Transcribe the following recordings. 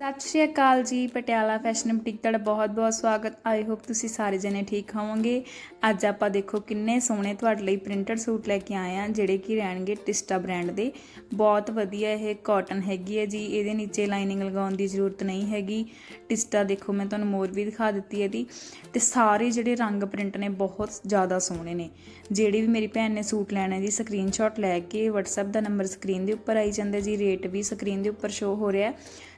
ਸਤਿ ਸ਼੍ਰੀ ਅਕਾਲ ਜੀ, Patiala fashion boutique ਤੁਹਾਡਾ ਬਹੁਤ-ਬਹੁਤ ਸਵਾਗਤ। ਆਈ ਹੋਪ ਤੁਸੀਂ ਸਾਰੇ ਜਣੇ ਠੀਕ ਹੋਵੋਗੇ। ਅੱਜ ਆਪਾਂ ਦੇਖੋ ਕਿੰਨੇ ਸੋਹਣੇ ਤੁਹਾਡੇ ਲਈ ਪ੍ਰਿੰਟਡ ਸੂਟ ਲੈ ਕੇ ਆਏ ਆ ਜਿਹੜੇ ਕਿ ਰਹਿਣਗੇ ਟਿਸਟਾ ਬ੍ਰਾਂਡ ਦੇ। ਬਹੁਤ ਵਧੀਆ ਇਹ ਕਾਟਨ ਹੈਗੀ ਹੈ ਜੀ, ਇਹਦੇ ਨੀਚੇ ਲਾਈਨਿੰਗ ਲਗਾਉਣ ਦੀ ਜ਼ਰੂਰਤ ਨਹੀਂ ਹੈਗੀ। ਟਿਸਟਾ ਦੇਖੋ, ਮੈਂ ਤੁਹਾਨੂੰ ਮੋਰ ਵੀ ਦਿਖਾ ਦਿੱਤੀ ਹੈ ਇਹਦੀ। ਤੇ ਸਾਰੇ ਜਿਹੜੇ ਰੰਗ ਪ੍ਰਿੰਟ ਨੇ, ਬਹੁਤ ਜ਼ਿਆਦਾ ਸੋਹਣੇ ਨੇ। ਜਿਹੜੀ ਵੀ ਮੇਰੀ ਭੈਣ ਨੇ ਸੂਟ ਲੈਣਾ ਜੀ ਸਕਰੀਨਸ਼ਾਟ ਲੈ ਕੇ WhatsApp ਦਾ ਨੰਬਰ ਸਕਰੀਨ ਦੇ ਉੱਪਰ ਆਈ ਜਾਂਦਾ ਜੀ ਰੇਟ ਵੀ ਸਕਰੀਨ ਦੇ ਉੱਪਰ ਸ਼ੋ ਹੋ ਰਿਹਾ। ਹੈ।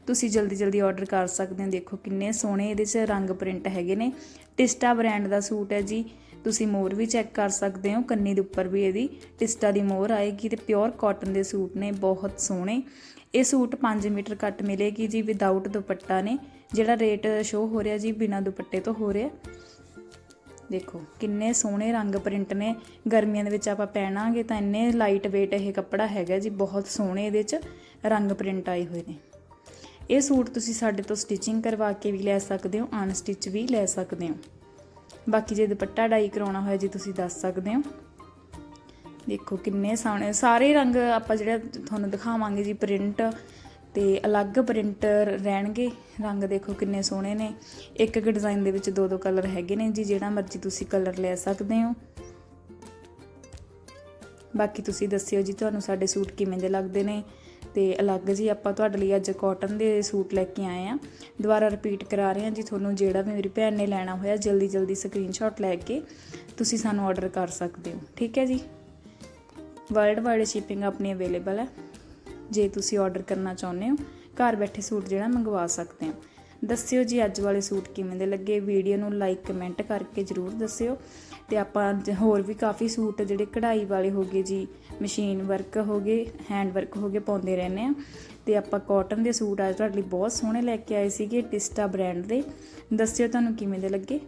ਤੁਸੀਂ ਜਲਦੀ ਜਲਦੀ ਆਰਡਰ ਕਰ ਸਕਦੇ ਹੋ। ਦੇਖੋ ਕਿੰਨੇ ਸੋਹਣੇ ਇਹਦੇ 'ਚ ਰੰਗ ਪ੍ਰਿੰਟ ਹੈਗੇ ਨੇ। ਟਿਸਟਾ ਬ੍ਰਾਂਡ ਦਾ ਸੂਟ ਹੈ ਜੀ। ਤੁਸੀਂ ਮੋਰ ਵੀ ਚੈੱਕ ਕਰ ਸਕਦੇ ਹੋ। ਕੰਨੀ ਦੇ ਉੱਪਰ ਵੀ ਇਹਦੀ ਟਿਸਟਾ ਦੀ ਮੋਰ ਆਏਗੀ ਤੇ ਪਿਓਰ ਕਾਟਨ ਦੇ ਸੂਟ ਨੇ, ਬਹੁਤ ਸੋਹਣੇ। ਇਹ ਸੂਟ 5 ਮੀਟਰ ਕੱਟ ਮਿਲੇਗੀ ਜੀ ਵਿਦਆਊਟ ਦੁਪੱਟਾ ਨੇ। ਜਿਹੜਾ ਰੇਟ ਸ਼ੋ ਹੋ ਰਿਹਾ ਜੀ, ਬਿਨਾ ਦੁਪੱਟੇ ਤੋਂ ਹੋ ਰਿਹਾ। ਦੇਖੋ ਕਿੰਨੇ ਸੋਹਣੇ ਰੰਗ ਪ੍ਰਿੰਟ ਨੇ। ਗਰਮੀਆਂ ਦੇ ਵਿੱਚ ਆਪਾਂ ਪਹਿਨਾਂਗੇ ਤਾਂ ਇੰਨੇ ਲਾਈਟ weight ਇਹ ਕੱਪੜਾ ਹੈਗਾ ਜੀ, ਬਹੁਤ ਸੋਹਣੇ ਇਹਦੇ 'ਚ ਰੰਗ ਪ੍ਰਿੰਟ ਆਏ ਹੋਏ ਨੇ। ਇਹ ਸੂਟ ਤੁਸੀਂ ਸਾਡੇ ਤੋਂ ਸਟਿਚਿੰਗ ਕਰਵਾ ਕੇ ਵੀ ਲੈ ਸਕਦੇ ਹੋ ਅਨਸਟਿਚ ਵੀ ਲੈ ਸਕਦੇ ਹੋ। ਬਾਕੀ ਜੇ ਦੁਪੱਟਾ ਡਾਈ ਕਰਾਉਣਾ ਹੋਇਆ ਜੀ ਤੁਸੀਂ ਦੱਸ ਸਕਦੇ ਹੋ। ਦੇਖੋ ਕਿੰਨੇ ਸੋਹਣੇ, ਸਾਰੇ ਰੰਗ ਆਪਾਂ ਜਿਹੜਾ ਤੁਹਾਨੂੰ ਦਿਖਾਵਾਂਗੇ ਜੀ ਪ੍ਰਿੰਟ ਤੇ ਅਲੱਗ ਪ੍ਰਿੰਟ ਰਹਿਣਗੇ। ਰੰਗ ਦੇਖੋ ਕਿੰਨੇ ਸੋਹਣੇ ਨੇ। ਇੱਕ ਇੱਕ ਡਿਜ਼ਾਈਨ ਦੇ ਵਿੱਚ ਦੋ ਦੋ ਕਲਰ ਹੈਗੇ ਨੇ ਜੀ, ਜਿਹੜਾ ਮਰਜ਼ੀ ਤੁਸੀਂ ਕਲਰ ਲੈ ਸਕਦੇ ਹੋ। ਬਾਕੀ ਤੁਸੀਂ ਦੱਸਿਓ ਜੀ ਤੁਹਾਨੂੰ ਸਾਡੇ ਸੂਟ ਕਿਵੇਂ ਦੇ ਲੱਗਦੇ ਨੇ। ਤੇ ਅਲੱਗ ਜੀ ਆਪਾਂ ਤੁਹਾਡੇ ਲਈ ਅੱਜ ਕਾਟਨ ਦੇ ਸੂਟ ਲੈ ਕੇ ਆਏ ਆ। ਦੁਬਾਰਾ ਰਿਪੀਟ ਕਰਾ ਰਹੇ ਹਾਂ ਜੀ ਤੁਹਾਨੂੰ ਜਿਹੜਾ ਵੀ ਮੇਰੀ ਭੈਣ ਨੇ ਲੈਣਾ ਹੋਇਆ, ਜਲਦੀ ਜਲਦੀ ਸਕਰੀਨਸ਼ਾਟ ਲੈ ਕੇ ਤੁਸੀਂ ਸਾਨੂੰ ਆਰਡਰ ਕਰ ਸਕਦੇ ਹੋ। ਠੀਕ ਹੈ ਜੀ? ਵਰਲਡ ਵਾਈਡ ਸ਼ਿਪਿੰਗ ਆਪਣੀ ਅਵੇਲੇਬਲ ਹੈ। ਜੇ ਤੁਸੀਂ ਆਰਡਰ ਕਰਨਾ ਚਾਹੁੰਦੇ ਹੋ, ਘਰ ਬੈਠੇ ਸੂਟ ਜਿਹੜਾ ਮੰਗਵਾ ਸਕਦੇ ਹੋ। ਦੱਸਿਓ ਜੀ ਅੱਜ ਵਾਲੇ ਸੂਟ ਕਿਵੇਂ ਦੇ ਲੱਗੇ। ਵੀਡੀਓ ਨੂੰ ਲਾਈਕ ਕਮੈਂਟ ਕਰਕੇ ਜਰੂਰ ਦੱਸਿਓ। ਤੇ ਆਪਾਂ ਹੋਰ ਵੀ ਕਾਫੀ ਸੂਟ ਜਿਹੜੇ ਕਢਾਈ ਵਾਲੇ ਹੋਗੇ ਜੀ ਮਸ਼ੀਨ ਵਰਕ ਹੋਗੇ ਹੈਂਡ ਵਰਕ ਹੋਗੇ ਪਾਉਂਦੇ ਰਹਿੰਦੇ ਆ। ਤੇ ਆਪਾਂ ਕਾਟਨ ਦੇ ਸੂਟ ਅੱਜ ਤੁਹਾਡੇ ਲਈ ਬਹੁਤ ਸੋਹਣੇ ਲੈ ਕੇ ਆਏ ਸੀਗੇ ਟਿਸਟਾ ਬ੍ਰਾਂਡ ਦੇ। ਦੱਸਿਓ ਤੁਹਾਨੂੰ ਕਿਵੇਂ ਦੇ ਲੱਗੇ।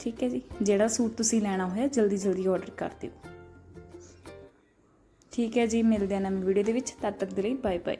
ਠੀਕ ਹੈ ਜੀ, ਜਿਹੜਾ ਸੂਟ ਤੁਸੀਂ ਲੈਣਾ ਹੋਇਆ ਜਲਦੀ ਜਲਦੀ ਆਰਡਰ ਕਰ ਦਿਓ। ਠੀਕ ਹੈ ਜੀ, ਮਿਲਦੇ ਹਾਂ ਨਵੀਂ ਵੀਡੀਓ ਦੇ ਵਿੱਚ, ਤਦ ਤੱਕ ਦੇ ਲਈ ਬਾਏ ਬਾਏ